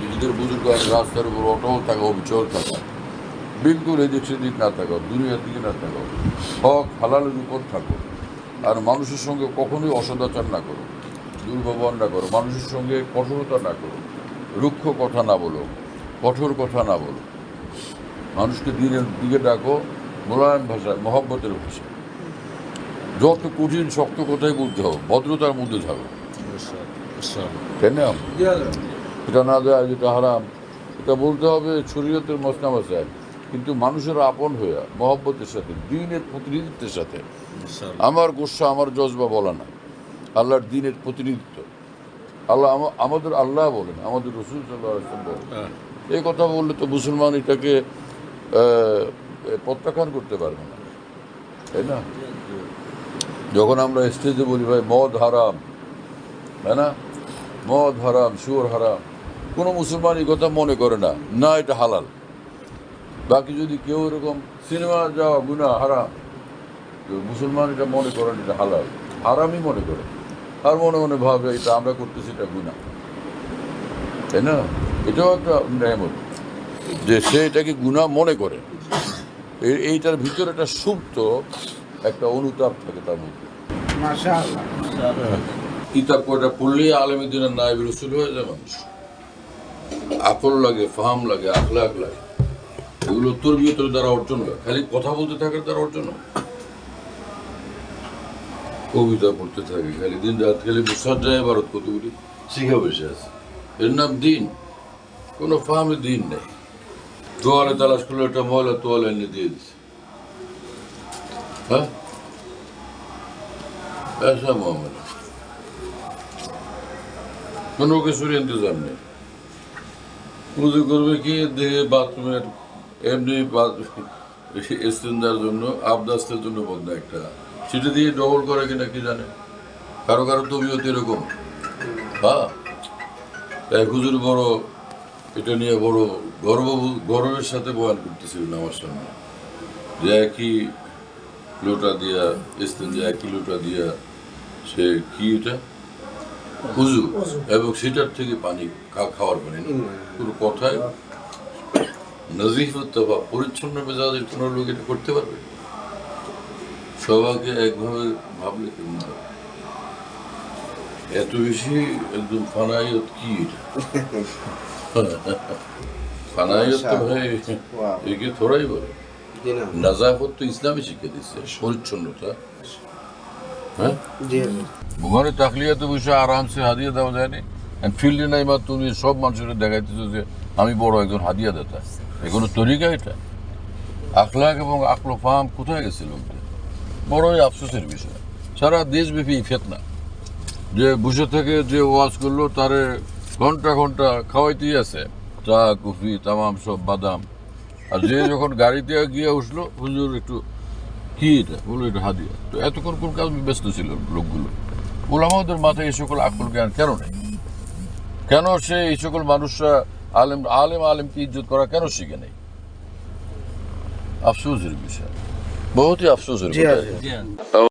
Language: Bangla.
নিজেদের বুজুর্গ আছে রাস্তার উপর অটল থাকা অবিচল থাকা বিলকুল এদিক সেদিক না থাকো দুনিয়ার দিকে না থাকো হক হালালের উপর থাকো আর মানুষের সঙ্গে কখনোই অসদাচার না করো দুর্ব্যবহার না করো মানুষের সঙ্গে কঠোরতা না করো রুক্ষ কথা না বলো কঠোর কথা না বলো মানুষকে দিনের দিকে ডাকো মোলায়েম ভাষায় মহব্বতের ভাষায় যত কঠিন শক্ত কথাই বলতে হবে ভদ্রতার মধ্যে থাকো তাই না এটা না দেয় যেটা হারাম। এটা বলতে হবে শরীয়তের মশনা ভাষায় কিন্তু মানুষের আপন হইয়া মহব্বতের সাথে দিনের প্রতিনিধিত্বের সাথে আমার গোসা আমার জজবা বলা না আল্লাহর দিনের প্রতিনিধিত্ব। আল্লাহ আমা- আমাদের আল্লাহ বলেন আমাদের রসুল সাল্লাহ বলেন। এই কথা বললে তো মুসলমান এটাকে প্রত্যাখ্যান করতে পারবে না। তাই না? যখন আমরা স্টেজে বলি ভাই মদ হারাম। তাই না? মদ হারাম সুর হারাম। কোনো মুসলমান এই কথা মনে করে না। না এটা হালাল। বাকি যদি কেউ এরকম সিনেমা যাওয়া গুণা হারাম মুসলমান এটা মনে করেন এটা হালাল। হারামই মনে করে। আর মনে মনে ভাবে এটা আমরা করতেছি এটা গুণা তাই না? এটাও একটা নেমত যে সে এটাকে গুণা মনে করে। এই- এইটার ভিতরে একটা সুপ্ত একটা অনুতাপ থাকে তার মধ্যে। কিতাব পড়লেই আলেমের দিনের নায়ব রসুল হয়ে যায় মানুষ আকল লাগে ফাহাম লাগে আখলাক লাগে এগুলো তরবিয়তের দ্বারা অর্জন হয় খালি কথা বলতে থাকার দ্বারা অর্জন হয় কবিতা পড়তে থাকে খালি দিন রাত খালি সজ্জায় ভারত কতগুলি শিখা বসে আছে এর নাম দিন কোনো ফাহামে দিন নেই তোয়ালে তালাশ করলে একটা ময়লা তোয়ালে এনে দিয়ে দিছে হ্যাঁ ऐसा मामला কোনো কিছুর ইন্তজাম নেই উজু করবে কি? দেহে বাথরুমের এমনি ইস্তেন্দার জন্য আবদাস্তের জন্য বন্ধ একটা। সেটা দিয়ে ডবল করে কিনা কি জানে? কারও কারও তবিয়ত এরকম। হ্যাঁ তাই হুজুর বড়, এটা নিয়ে বড় গর্ব, গর্বের সাথে বয়ান করতেছিলেন আমার সামনে যে একই লোটা দিয়া ইস্তেঞ্জা একই লোটা দিয়া, সে কি এটা? উজু এবং সেটার থেকে পানি খাওয়ার পানি পুরো কথায় নজিফ বা পরিচ্ছন্ন মেজাজের কোনো লোক এটা করতে পারবে? সবাইকে একভাবে ভাবলে কেমন হবে? এত বেশি একদম ফানাইয়ত কি এটা? ফানাইয়ত তো ভাই একে থোড়াই বলে। নাজাফত তো ইসলামই শিখে দিচ্ছে পরিচ্ছন্নতা। হ্যাঁ? ঘরে তাকলিয়া তো বসে আরামসে হাদিয়া দেওয়া যায় যায়নি ফিল্ডে নাই মা তুমি সব মানুষের দেখাইতেছো যে আমি বড় একজন হাদিয়া দাতা। এগুলো তরিকা এটা। আখলাক এবং আকলো ফাম কোথায় গেছে লোকদের বড়ই আফসোসের বিষয়। সারা দেশব্যাপী ফেতনা। যে বসে থেকে যে ওয়াজ করল তারে ঘণ্টা ঘণ্টা খাওয়াইতেই আছে। চা কফি তামাম সব বাদাম। আর যে যখন গাড়িতে গিয়ে উঠল হুজুর একটু কি এটা? বলো এটা হাদিয়া। তো এতক্ষণ কোন কাজ ব্যস্ত ছিল লোকগুলো? ওলামাদের মাথায় এই সকল আকল জ্ঞান কেন নেই? কেন সে এই সকল মানুষরা আলেম আলেম আলেমকে ইজ্জত করা কেন শিখে নেই? আফসোসের বিষয়। বহুতই আফসোসের বিষয়।